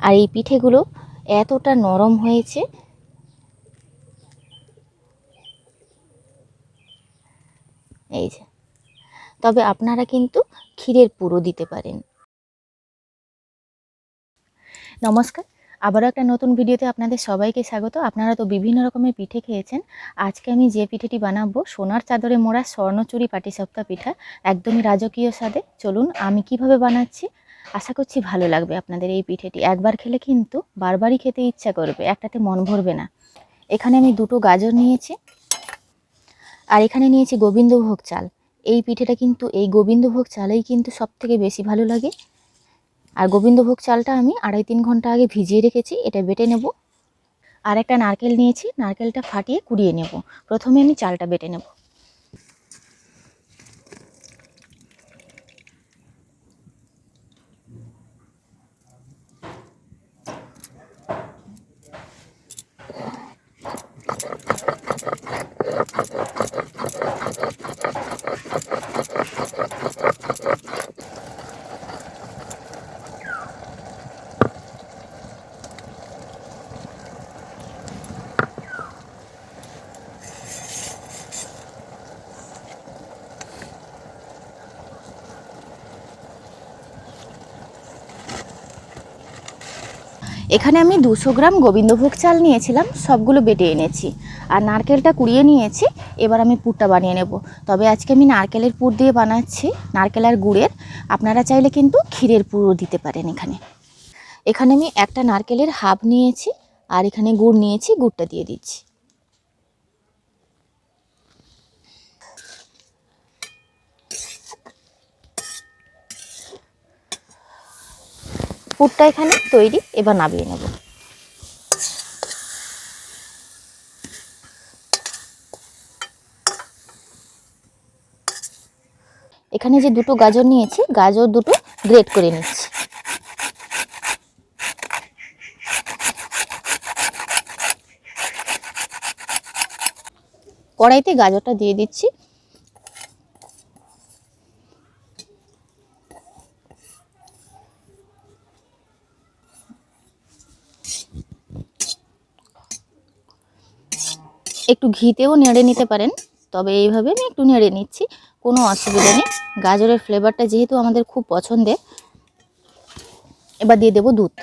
আর এই পিঠেগুলো এতটা নরম হয়েছে। এই যে। তবে আপনারা কিন্তু ক্ষীরের পুরো দিতে পারেন। নমস্কার, আবারও একটা নতুন ভিডিওতে আপনাদের সবাইকে স্বাগত। আপনারা তো বিভিন্ন রকমের পিঠে খেয়েছেন। আজকে আমি যে পিঠেটি বানাবো, সোনার চাদরে মোড়া স্বর্ণচুরি পাটিসাপ্তা পিঠা, একদমই রাজকীয় স্বাদে। চলুন আমি কীভাবে বানাচ্ছি আশা করছি ভালো লাগবে আপনাদের এই পিঠেটি। একবার খেলে কিন্তু বারবারই খেতে ইচ্ছা করবে, একটাতে মন ভরবে না। এখানে আমি দুটো গাজর নিয়েছি আর এখানে নিয়েছি গোবিন্দভোগ চাল। এই পিঠেটা কিন্তু, এই গোবিন্দভোগ চালেই কিন্তু সব থেকে বেশি ভালো লাগে। আর গোবিন্দভোগ চালটা আমি আড়াই তিন ঘণ্টা আগে ভিজিয়ে রেখেছি, এটা বেটে নেব। আর একটা নারকেল নিয়েছি, নারকেলটা ফাটিয়ে কুড়িয়ে নেব। প্রথমে আমি চালটা বেটে নেব। এখানে আমি দুশো গ্রাম গোবিন্দভোগ চাল নিয়েছিলাম, সবগুলো বেটে এনেছি। আর নারকেলটা কুড়িয়ে নিয়েছি, এবার আমি পুরটা বানিয়ে নেব। তবে আজকে আমি নারকেলের পুর দিয়ে বানাচ্ছি, নারকেল আর গুড়ের। আপনারা চাইলে কিন্তু ক্ষীরের পুরও দিতে পারেন এখানে। এখানে আমি একটা নারকেলের হাফ নিয়েছি, আর এখানে গুড় নিয়েছি, গুড়টা দিয়ে দিচ্ছি। পুরটা এখানে তৈরি, এবার নামিয়ে নেব। এখানে যে দুটো গাজর নিয়েছি, গাজর দুটো গ্রেট করে নিচ্ছি। কড়াইতে গাজরটা দিয়ে দিচ্ছি। একটু ঘিতেও নেড়ে নিতে পারেন, তবে এইভাবে আমি একটু নেড়ে নিচ্ছি, কোনো অসুবিধা নেই। গাজরের ফ্লেভারটা যেহেতু আমাদের খুব পছন্দের, এবার দিয়ে দেবো দুধ।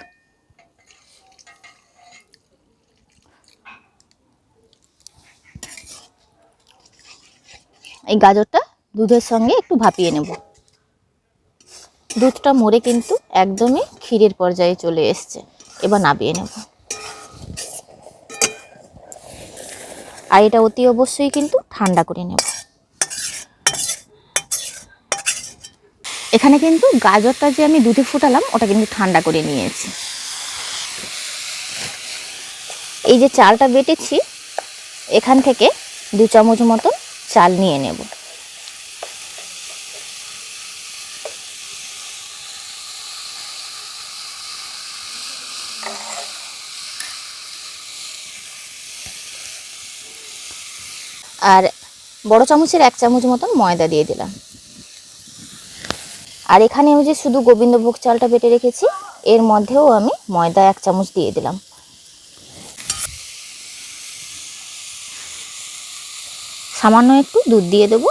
এই গাজরটা দুধের সঙ্গে একটু ভাপিয়ে নেব। দুধটা মরে কিন্তু একদমই ক্ষীরের পর্যায়ে চলে এসছে, এবার নাবিয়ে নেব। আর এটা অতি অবশ্যই কিন্তু ঠান্ডা করে নেব। এখানে কিন্তু গাজরটা যে আমি দুধে ফুটালাম, ওটা কিন্তু ঠান্ডা করে নিয়েছি। এই যে চালটা বেটেছি, এখান থেকে দু চামচ মতন চাল নিয়ে নেব। আর বড় চামচের এক চামচ মতন ময়দা দিয়ে দিলাম। আর এখানে আমি যে শুধু গোবিন্দভোগ চালটা বেটে রেখেছি, এর মধ্যেও আমি ময়দা এক চামচ দিয়ে দিলাম। সামান্য একটু দুধ দিয়ে দেবো।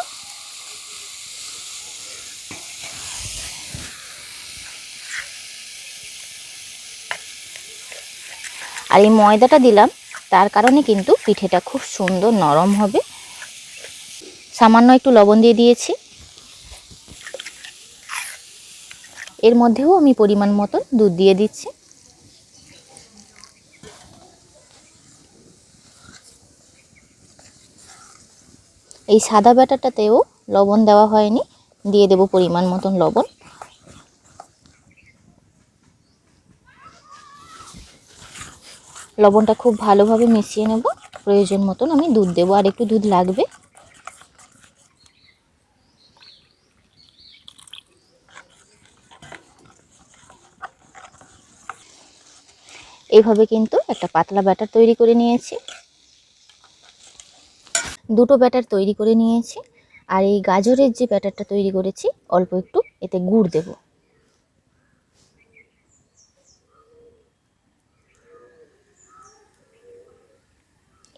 আর এই ময়দাটা দিলাম, তার কারণে কিন্তু পিঠেটা খুব সুন্দর নরম হবে। সামান্য একটু লবণ দিয়ে দিয়েছি। এর মধ্যেও আমি পরিমাণ মতন দুধ দিয়ে দিচ্ছি। এই সাদা ব্যাটারটাতেও লবণ দেওয়া হয়নি, দিয়ে দেব পরিমাণ মতন লবণ। লবণটা খুব ভালোভাবে মিশিয়ে নেব, প্রয়োজন মতন আমি দুধ দেবো, আর একটু দুধ লাগবে। এইভাবে কিন্তু একটা পাতলা ব্যাটার তৈরি করে নিয়েছি। দুটো ব্যাটার তৈরি করে নিয়েছি আর এই গাজরের যে ব্যাটারটা তৈরি করেছি, অল্প একটু এতে গুড় দেব।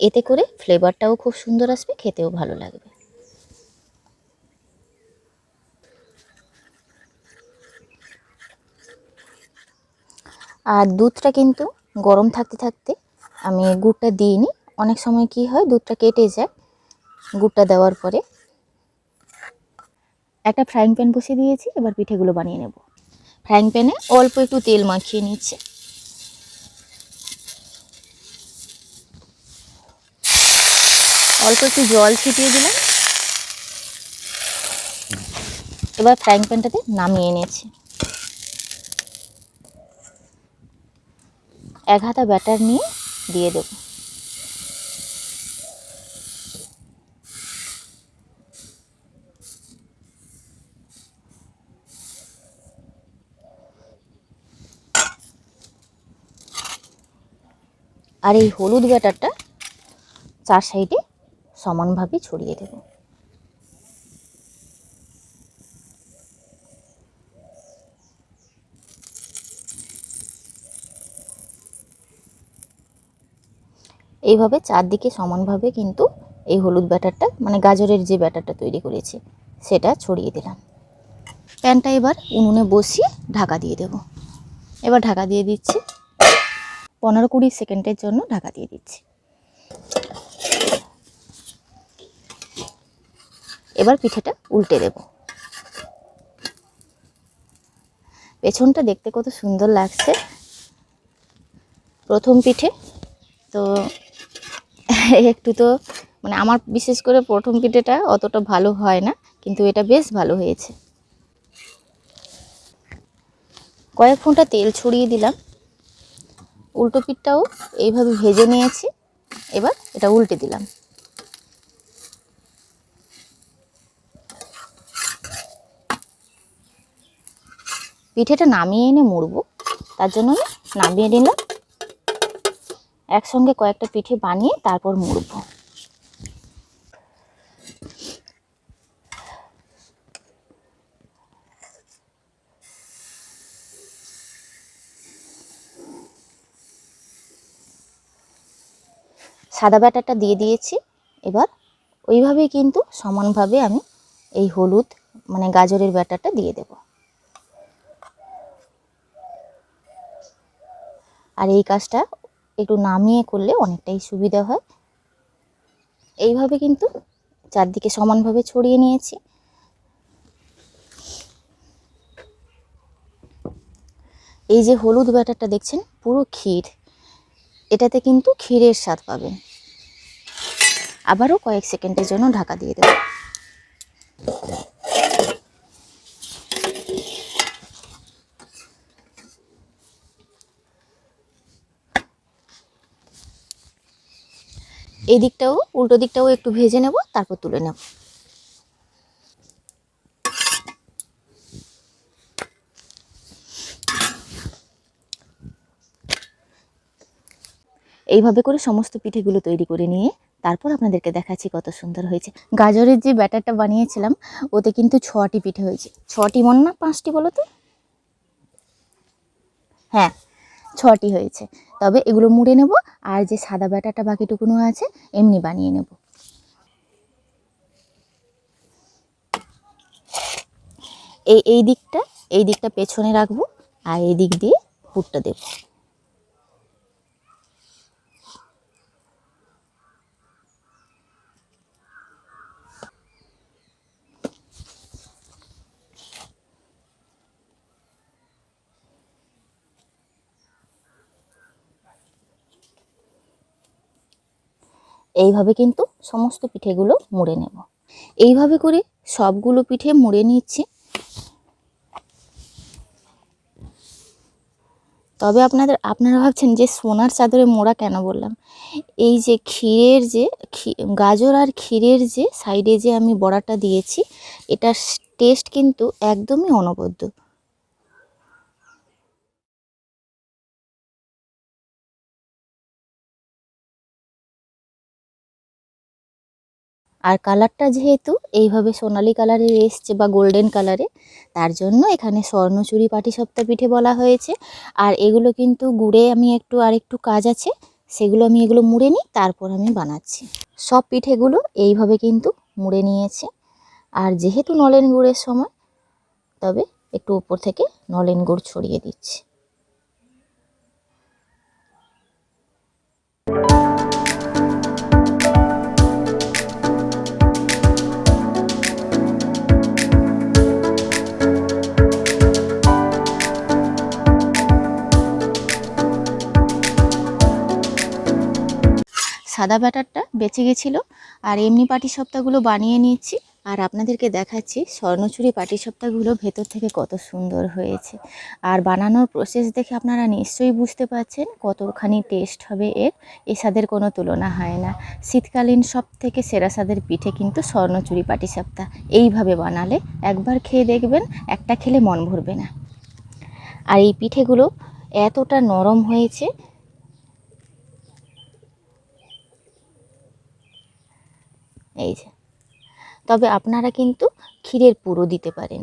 এতে করে ফ্লেভারটাও খুব সুন্দর আসবে, খেতেও ভালো লাগবে। আর দুধটা কিন্তু গরম থাকতে থাকতে আমি গুড়টা দিইনি। অনেক সময় কি হয়, দুধটা কেটে যায় গুড়টা দেওয়ার পরে। একটা ফ্রাইং প্যান বসিয়ে দিয়েছি, এবার পিঠেগুলো বানিয়ে নেব। ফ্রাইং প্যানে অল্প একটু তেল মাখিয়ে নিচ্ছে। অল্প একটু জল ছিটিয়ে দিলাম। এবার ফ্রাইং প্যানটাতে নামিয়ে নিয়েছি এক হাতা ব্যাটার নিয়ে দিয়ে দেব। আর এই হলুদ ব্যাটারটা চার সাইডে সমানভাবে ছড়িয়ে দেব। এইভাবে চারদিকে সমানভাবে কিন্তু এই হলুদ ব্যাটারটা মানে গাজরের যে ব্যাটারটা তৈরি করেছি, সেটা ছড়িয়ে দিলাম। প্যানটা এবার উনুনে বসিয়ে ঢাকা দিয়ে দেব। এবার ঢাকা দিয়ে দিচ্ছি। পনেরো কুড়ি সেকেন্ডের জন্য ঢাকা দিয়ে দিচ্ছি। এবার পিঠেটা উল্টে দেব। পেছনটা দেখতে কত সুন্দর লাগছে। প্রথম পিঠে তো একটু তো মানে আমার বিশেষ করে প্রথম পিঠেটা অতটা ভালো হয় না, কিন্তু এটা বেশ ভালো হয়েছে। কয়েক ফোঁটা তেল ছড়িয়ে দিলাম। উল্টো পিঠটাও এইভাবে ভেজে নিয়েছি। এবার এটা উল্টে দিলাম। পিঠেটা নামিয়ে এনে মুড়বো। তার জন্য নামিয়ে নিলাম। একসঙ্গে কয়েকটা পিঠে বানিয়ে তারপর মুড়বো। সাদা ব্যাটারটা দিয়ে দিয়েছি। এবার ওইভাবেই কিন্তু সমানভাবে আমি এই হলুদ মানে গাজরের ব্যাটারটা দিয়ে দেব। আর এই কাজটা একটু নামিয়ে করলে অনেকটাই সুবিধা হয়। এইভাবে কিন্তু চারদিকে সমানভাবে ছড়িয়ে নিয়েছি। এই যে হলুদ ব্যাটারটা দেখছেন, পুরো ক্ষীর। এটাতে কিন্তু ক্ষীরের স্বাদ পাবেন। আবারও কয়েক সেকেন্ডের জন্য ঢাকা দিয়ে দেব। এই দিকটাও উল্টো দিকটাও একটু ভেজে নেব, তারপর তুলে নেব। এইভাবে করে সমস্ত পিঠেগুলো তৈরি করে নিয়ে, তারপর আপনাদেরকে দেখাচ্ছি কত সুন্দর হয়েছে। গাজরের যে ব্যাটারটা বানিয়েছিলাম, ওতে কিন্তু ছটি পিঠে হয়েছে। ছটি মন না, পাঁচটি বলো তো? হ্যাঁ ছটি হয়েছে। তবে এগুলো মুড়ে নেব আর যে সাদা ব্যাটাটা বাকিটুকুনো আছে, এমনি বানিয়ে নেব। এই এই দিকটা এই দিকটা পেছনে রাখব আর এই দিক দিয়ে পুরটা দেবো। এইভাবে কিন্তু সমস্ত পিঠেগুলো মুড়ে নেব। এইভাবে করে সবগুলো পিঠে মুড়ে নিচ্ছি। তবে আপনাদের, আপনারা ভাবছেন যে সোনার চাদরে মোড়া কেন বললাম? এই যে ক্ষীরের যে গাজর আর ক্ষীরের যে সাইডে যে আমি বড়াটা দিয়েছি, এটার টেস্ট কিন্তু একদমই অনবদ্য। আর কালারটা যেহেতু এইভাবে সোনালি কালারের এসছে বা গোল্ডেন কালারে, তার জন্য এখানে স্বর্ণচুরি পাটিসাপ্তা পিঠে বলা হয়েছে। আর এগুলো কিন্তু গুড়ে আমি একটু আর একটু কাজ আছে, সেগুলো আমি এগুলো মুড়ে নিই, তারপর আমি বানাচ্ছি। সব পিঠেগুলো এইভাবে কিন্তু মুড়ে নিয়েছে। আর যেহেতু নলেন গুড়ের সময়, তবে একটু উপর থেকে নলেন গুড় ছড়িয়ে দিচ্ছি। সাদা ব্যাটারটা বেঁচে গেছিল, আর এমনি পাটি সপ্তাহগুলো বানিয়ে নিচ্ছি, আর আপনাদেরকে দেখাচ্ছি স্বর্ণচুরি পাটি সপ্তাহগুলো ভেতর থেকে কত সুন্দর হয়েছে। আর বানানোর প্রসেস দেখে আপনারা নিশ্চয়ই বুঝতে পারছেন কতখানি টেস্ট হবে এর, এ স্বাদের কোনো তুলনা হয় না। শীতকালীন সব থেকে সেরা স্বাদের পিঠে কিন্তু স্বর্ণচুরি পাটি সপ্তাহ এইভাবে বানালে একবার খেয়ে দেখবেন, একটা খেলে মন ভরবে না। আর এই পিঠেগুলো এতটা নরম হয়েছে এই যে। তবে আপনারা কিন্তু ক্ষীরের পুরো দিতে পারেন।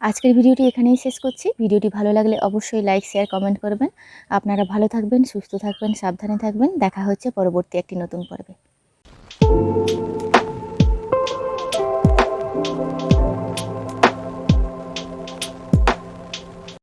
আজকের ভিডিওটি এখানেই শেষ করছি। ভিডিওটি ভালো লাগলে অবশ্যই লাইক শেয়ার কমেন্ট করবেন। আপনারা ভালো থাকবেন, সুস্থ থাকবেন, সাবধানে থাকবেন। দেখা হচ্ছে পরবর্তী একটি নতুন পর্বে।